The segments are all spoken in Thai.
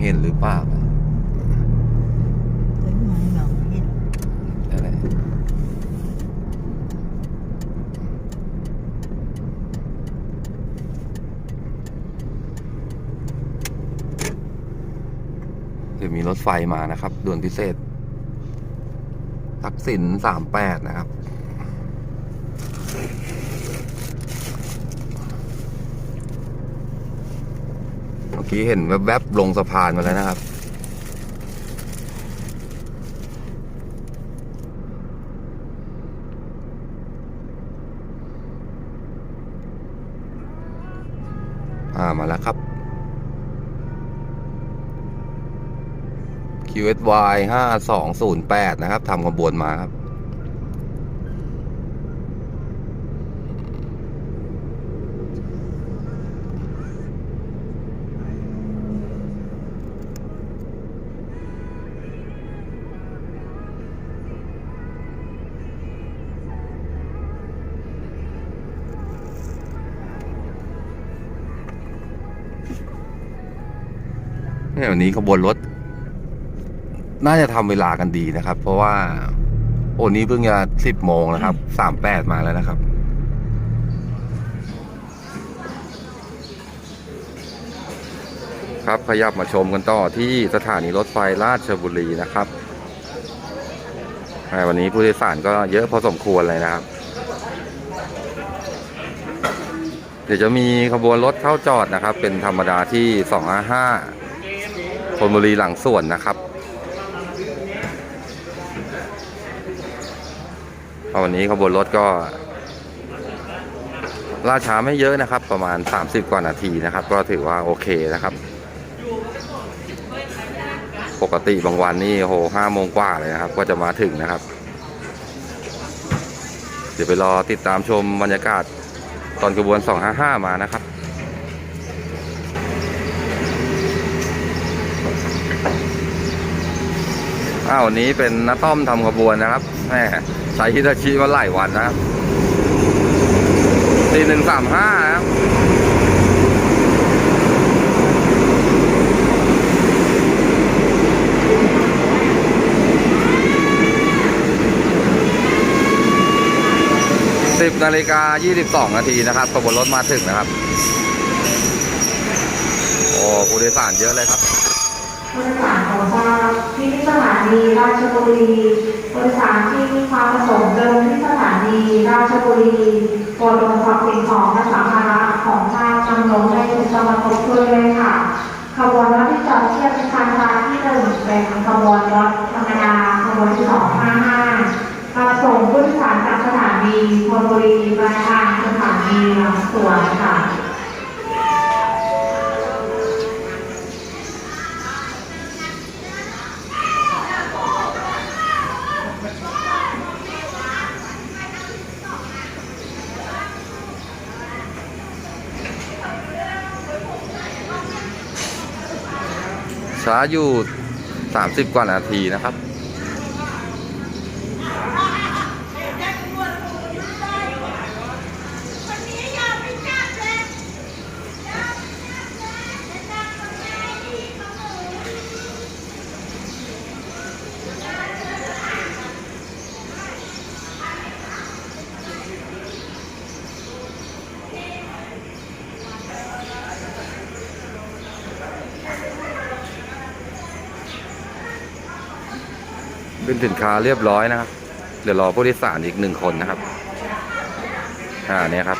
เห็นหรือเปล่าเฮ้ยมองเหงาเห็นเดี๋ยวมีรถไฟมานะครับด่วนพิเศษทักษิณสามแปดนะครับ เมื่อ กี้เห็นแวบๆลงสะพานมาแล้วนะครับ อ่ามาแล้วครับ QSY 5208 นะครับทำขบวนมาครับ เนี่ยวันนี้ขบวนรถ น่าจะทำเวลากันดีนะครับ เพราะว่า โอ้นี้เพิ่งจะสิบโมงนะครับ สามแปดมาแล้วนะครับครับขยับมาชมกันต่อที่สถานีรถไฟราชบุรีนะครับ วันนี้ผู้โดยสารก็เยอะพอสมควรเลยนะครับ เดี๋ยวจะมีขบวนรถเข้าจอดนะครับ เป็นธรรมดาที่ 255 ธนบุรีหลังสวนนะครับวันนี้ขบวนรถก็ล่าช้าไม่เยอะนะครับ ประมาณ 30 กว่านาทีนะครับ ก็ถือว่าโอเคนะครับ ปกติบางวันนี่โหห้าโมงกว่าเลยนะครับ ก็จะมาถึงนะครับ เดี๋ยวไปรอติดตามชมบรรยากาศตอนกระบวน 255 มานะครับ อ้าววันนี้เป็นน้าต้อมทำขบวนนะครับแหมใช้ฮิตาชิมาหลายวันนะครับตีหนึ่งสามห้าครับสิบนาฬิกายี่สิบสองนาทีนะครับขบวนรถมาถึงนะครับ โอ้ผู้โดยสารเยอะเลยครับ ผู้โดยสารขอทราบที่สถานีราชบุรีผู้โดยสารที่มีความประสงค์จะลงที่สถานีราชบุรีโปรดลงความสิ่งของและสัมภาระของท่านนำลงให้ถูกต้องมาครบถ้วนเลยค่ะ ขบวนรถที่จอดเทียบเป็นคันทางที่หนึ่งเป็นขบวนรถธรรมดาขบวนที่สองห้าห้ามาส่งผู้โดยสารจากสถานีธนบุรีมาทางสถานีหลังสวนค่ะ ช้าอยู่ 30 กว่านาทีนะครับ เป็นสินค้าเรียบร้อยนะครับ เดี๋ยวรอผู้โดยสารอีกหนึ่งคนนะครับ อ่าเนี่ยครับ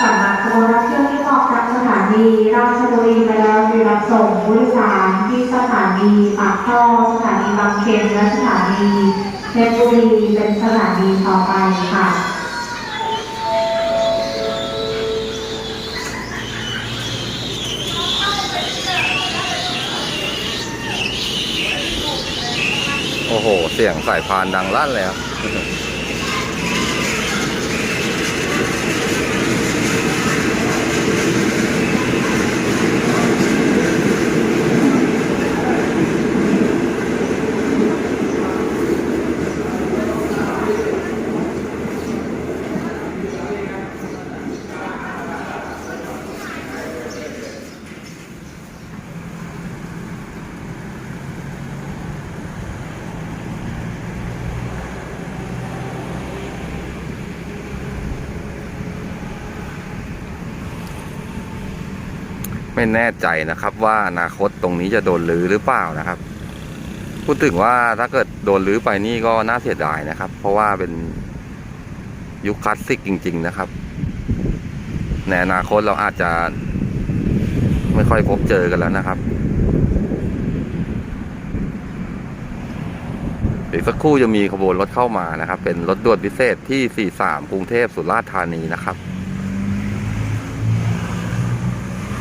สำหรับขบวนรถเที่ยวที่ออกจากสถานีราชบุรีไปแล้วจะรับส่งผู้โดยสารที่สถา นีปากท่อสถานีบางเขนและสถานีเพชรบุรีเป็นสถานีต่อไปค่ะโอ้โอ้โหเสียงสายพานดังลั่นเลยครับ ไม่แน่ใจนะครับ ว่าอนาคตตรงนี้จะโดนรื้อหรือเปล่านะครับ พูดถึงว่าถ้าเกิดโดนรื้อไปนี่ก็น่าเสียดายนะครับ เพราะว่าเป็นยุคคลาสสิกจริง ๆ นะครับในอนาคตเราอาจจะ ไม่ค่อยพบเจอกันแล้วนะครับอีกสักครู่จะมีขบวนรถเข้ามานะครับ เป็นรถด่วนพิเศษที่ 43 กรุงเทพสุราษฎร์ธานีนะครับ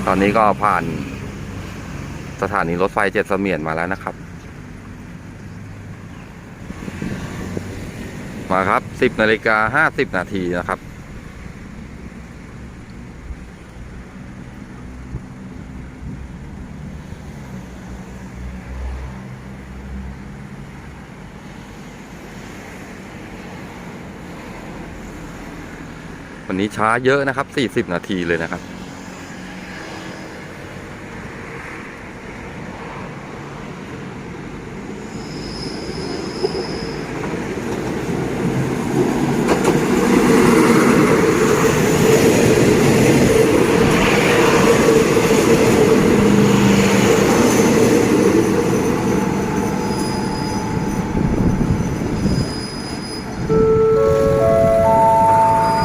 ตอนนี้ก็ผ่านสถานีรถไฟเจ็ดเสมียนมาแล้วนะครับ มาครับสิบนาฬิกาห้าสิบนาทีนะครับ วันนี้ช้าเยอะนะครับสี่สิบนาทีเลยนะครับ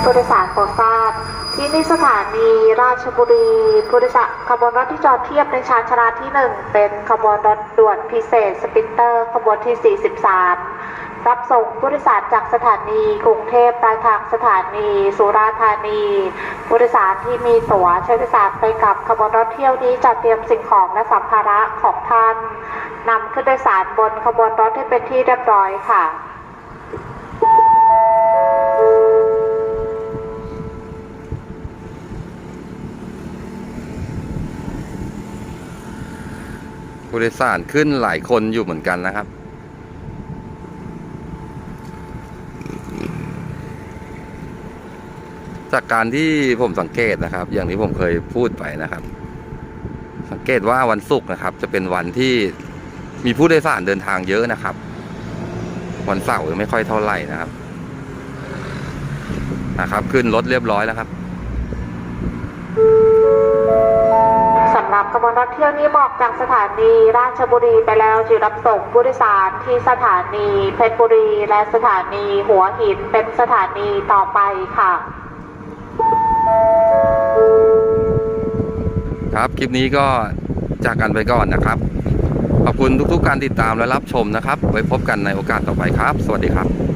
ผู้โดยสารโปรด ทราบ ที่นี่สถานีราชบุรีผู้โดยสารขบวนรถที่จอดเทียบในชานชาลาที่ 1 เป็นขบวนรถด่วนพิเศษสปินเตอร์ขบวนที่ 43 รับส่งผู้โดยสารจากสถานีกรุงเทพปลายทางสถานี สุราษฎร์ธานี ผู้โดยสารที่มีตั๋วใช้โดยสารไปกับขบวนรถเที่ยวนี้จัดเตรียมสิ่งของและสัมภาระของท่านนำขึ้นโดยสารบนขบวนรถให้เป็นที่เรียบร้อยค่ะ ผู้โดยสารขึ้นหลายคนอยู่เหมือนกันนะครับ จากการที่ผมสังเกตนะครับ อย่างที่ผมเคยพูดไปนะครับ สังเกตว่าวันศุกร์นะครับ จะเป็นวันที่มีผู้โดยสารเดินทางเยอะนะครับ วันเสาร์ไม่ค่อยเท่าไหร่นะครับนะครับ ขึ้นรถเรียบร้อยแล้วครับ รับขบวนรถเที่ยวนี้บอกจากสถานีราชบุรีไปแล้วจะรับส่งผู้โดยสารที่สถานีเพชรบุรีและสถานีหัวหินเป็นสถานีต่อไปค่ะ ครับคลิปนี้ก็จากกันไปก่อนนะครับ ขอบคุณทุกๆการติดตามและรับชมนะครับ ไว้พบกันในโอกาสต่อไปครับ สวัสดีครับ